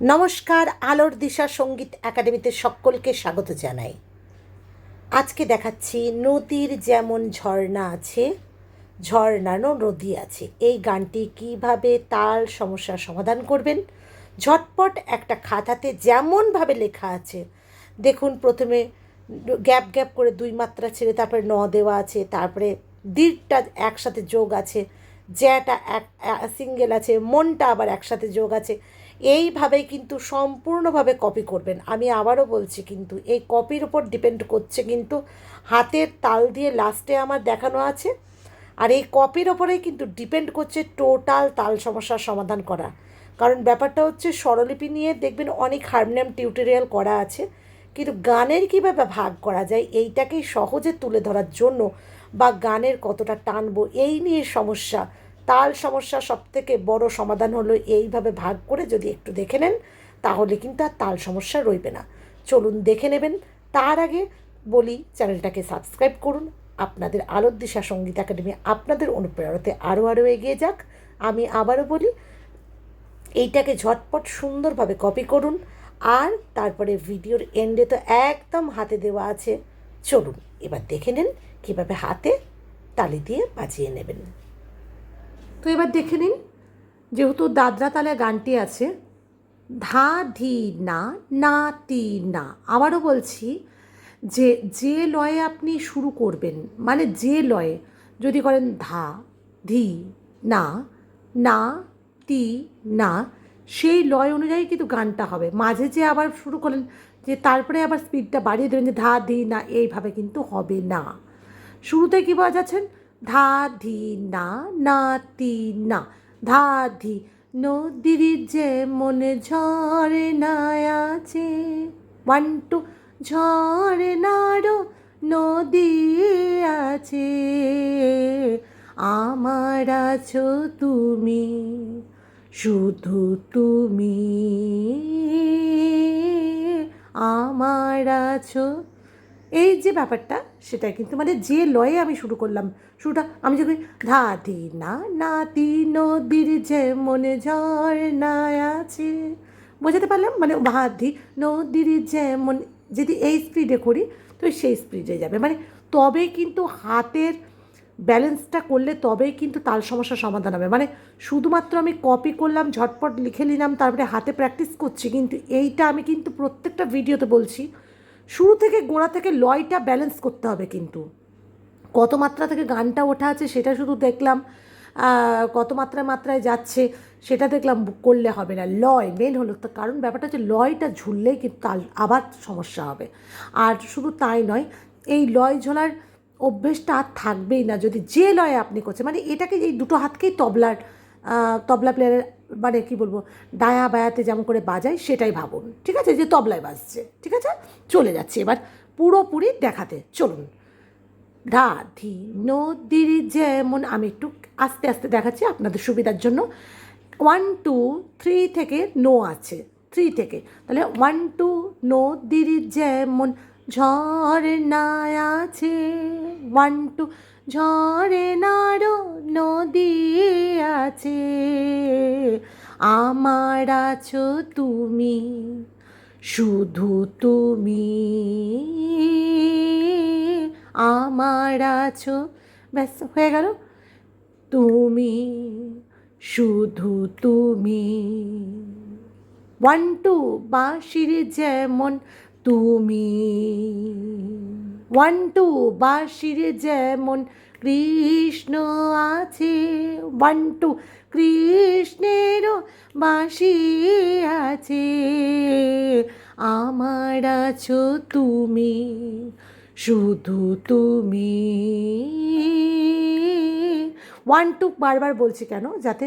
নমস্কার, আলোর দিশা সংগীত একাডেমিতে সকলকে স্বাগত জানাই। আজকে দেখাচ্ছি নদীর যেমন ঝর্ণা আছে ঝর্ণারও নদী আছে। এই গানটি কীভাবে তাল সমস্যার সমাধান করবেন? ঝটপট একটা খাতাতে যেমনভাবে লেখা আছে, দেখুন প্রথমে গ্যাপ গ্যাপ করে দুই মাত্রা ছেড়ে তারপরে ন দেওয়া আছে, তারপরে দীর্ঘটা একসাথে যোগ আছে, জ্যাটা এক সিঙ্গেল আছে, মনটা আবার একসাথে যোগ আছে। এইভাবেই কিন্তু সম্পূর্ণভাবে কপি করবেন। আমি আবারও বলছি কিন্তু, এই কপির ওপর ডিপেন্ড করছে কিন্তু হাতের তাল দিয়ে লাস্টে আমার দেখানো আছে। আর এই কপির ওপরেই কিন্তু ডিপেন্ড করছে টোটাল তাল সমস্যার সমাধান করা। কারণ ব্যাপারটা হচ্ছে স্বরলিপি নিয়ে দেখবেন অনেক হারমোনিয়াম টিউটোরিয়াল করা আছে। কিন্তু গানের কীভাবে ভাগ করা যায়, এইটাকেই সহজে তুলে ধরার জন্য বা গানের কতটা টানবো, এই নিয়ে সমস্যা তাল সমস্যা সব থেকে বড় সমাধান হলো এইভাবে ভাগ করে যদি একটু দেখে নেন, তাহলে কিন্তু আর তাল সমস্যা রইবে না। চলুন দেখে নেবেন। তার আগে বলি চ্যানেলটাকে সাবস্ক্রাইব করুন। আপনাদের আলোর দিশা সংগীত একাডেমি আপনাদের অনুপ্রেরণাতে আরও আরও এগিয়ে যাক। আমি আবারও বলি, এইটাকে ঝটপট সুন্দরভাবে কপি করুন। আর তারপরে ভিডিওর এন্ডে তো একদম হাতে দেওয়া আছে। চলুন এবার দেখে নিন কীভাবে হাতে তালি দিয়ে বাজিয়ে নেবেন। তো এবার দেখে নিন, যেহেতু দাদরা তালে গানটি আছে, ধা ধি না না তি না, আবারও বলছি যে যে লয়ে আপনি শুরু করবেন মানে যে লয়ে, যদি করেন ধা, ধি, না না, তি, না, সেই লয় অনুযায়ী কিন্তু গানটা হবে। মাঝে যে আবার শুরু করলেন, যে তারপরে আবার স্পিডটা বাড়িয়ে দেবেন যে ধা, ধি, না, এইভাবে কিন্তু হবে না। শুরুতে কী বাজাচ্ছেন ধা ধি না না তি না। ধা ধি নদীর যে মনে ঝরে না আছে। ওয়ান টু ঝরে নাড়ো, নদী আছে। আমার আছো তুমি, শুধু তুমি। আমার আছো। এই যে ব্যাপারটা সেটা কিন্তু মানে যে লয়ে আমি শুরু করলাম, শুরুটা আমি যদি ধা দি না না দি নদীর যে মনে না আছে বোঝাতে পারলাম? মানে ভা দি নদীর যেমন যদি এই স্পিডে করি, তো সেই স্পিডে যাবে। মানে তবেই কিন্তু হাতের ব্যালেন্সটা করলে তবেই কিন্তু তাল সমস্যার সমাধান হবে। মানে শুধুমাত্র আমি কপি করলাম, ঝটপট লিখে নিলাম, তারপরে হাতে প্র্যাকটিস করছি, কিন্তু এইটা আমি কিন্তু প্রত্যেকটা ভিডিওতে বলছি শুরু থেকে গোড়া থেকে লয়টা ব্যালেন্স করতে হবে কিন্তু। কত মাত্রা থেকে গানটা ওঠা আছে সেটা শুধু দেখলাম কত মাত্রায় মাত্রায় যাচ্ছে সেটা দেখলাম করলে হবে না। লয় মেন হলো, তো কারণ ব্যাপারটা হচ্ছে লয়টা ঝুললেই কিন্তু তাল আবার সমস্যা হবে। আর শুধু তাই নয়, এই লয় ঝোলার অভ্যেসটা আর থাকবেই না। যদি যে লয়ে আপনি করছেন মানে এটাকে এই দুটো হাতকেই তবলার তবলা প্লেয়ারের মানে কী বলব, ডায়া বায়াতে যেমন করে বাজায়, সেটাই ভাবুন। ঠিক আছে? যে তবলায় বাজছে। ঠিক আছে? চলে যাচ্ছে এবার পুরোপুরি দেখাতে। চলুন। ধা ধি নদীর যেমন, আমি একটু আস্তে আস্তে দেখাচ্ছি আপনাদের সুবিধার জন্য। ওয়ান টু থ্রি থেকে নো আছে। থ্রি থেকে। তাহলে ওয়ান টু নো নদীর যেমন ঝর্ণায় আছে ওয়ান টু ঝরে নাড়ো নদী আছে। আমার আছো তুমি, শুধু তুমি। আমার আছো, ব্যাস, হয়ে গেল। তুমি, শুধু তুমি। ওয়ান টু বাঁশির যেমন তুমি। ওয়ান, টু বাঁশির যেমন কৃষ্ণ আছে, ওয়ান, টু, কৃষ্ণেরও বাঁশি আছে। আমার আছো তুমি, শুধু তুমি। ওয়ান, টু, বারবার বলছি কেন? যাতে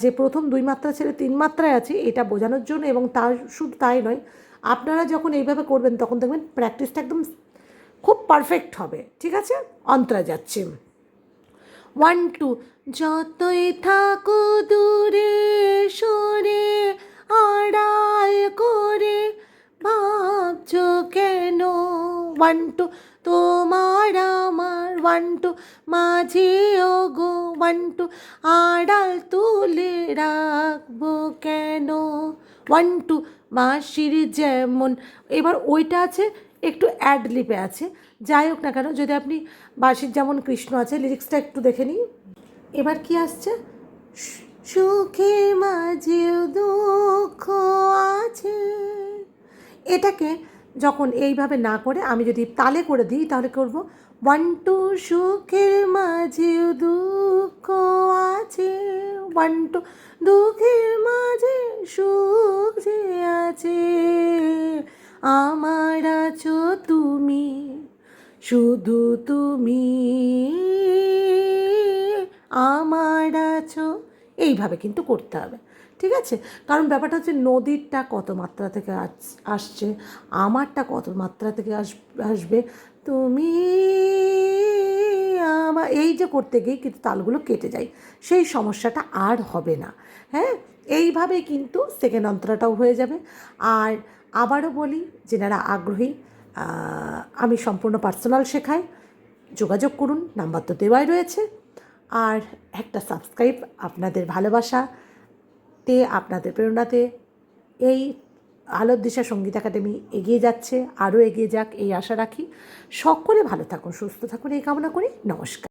যে প্রথম দুই মাত্রা ছেড়ে তিন মাত্রায় আছে, এটা বোঝানোর জন্য এবং তার শুধু তাই নয় আপনারা যখন এইভাবে করবেন, তখন দেখবেন প্র্যাকটিসটা একদম খুব পারফেক্ট হবে। ঠিক আছে? অন্তরা যাচ্ছে। ওয়ান টু যতই থাকো দূরে, সরে, আড়াল করে, ভাবছ কেন? ওয়ান টু তোমার আমার। ওয়ান টু মাঝে গো ওয়ান টু আড়াল তুলে রাখব কেন? ওয়ান টু মাসির যেমন। এবার ওইটা আছে, একটু অ্যাড লিপে আছে। যাই হোক না কেন, যদি আপনি বাঁশির যেমন কৃষ্ণ আছে লিরিক্সটা একটু দেখে নিই এবার কি আসছে? সু- সুখের মাঝেও দুঃখ আছে। এটাকে যখন এইভাবে না করে, আমি যদি তালে করে দিই, তাহলে করব? ওয়ান টু সুখের মাঝেও দুঃখ ওয়ান টু দুঃখের মাঝে সুখ যে আছে। আমার আছো তুমি, শুধু তুমি। আমার আছো, এইভাবে কিন্তু করতে হবে, ঠিক আছে? কারণ ব্যাপারটা হচ্ছে নদীরটা কত মাত্রা থেকে আস- আসছে, আমারটা কত মাত্রা থেকে আস, আসবে? তুমি আমার এই যে করতে গিয়ে কিন্তু তালগুলো কেটে যায় সেই সমস্যাটা আর হবে না। হ্যাঁ? এইভাবে কিন্তু সেকেন্ড অন্তরাটাও হয়ে যাবে। আর আবারও বলি, যেনারা আগ্রহী আমি সম্পূর্ণ পার্সোনাল শেখাই, যোগাযোগ করুন, নাম্বার তো দেওয়াই রয়েছে। আর একটা সাবস্ক্রাইব আপনাদের ভালোবাসাতে আপনাদের প্রেরণাতে এই আলোর দিশা সংগীত একাডেমি এগিয়ে যাচ্ছে, আরও এগিয়ে যাক, এই আশা রাখি। সকলে ভালো থাকুন, সুস্থ থাকুন, এই কামনা করি। নমস্কার।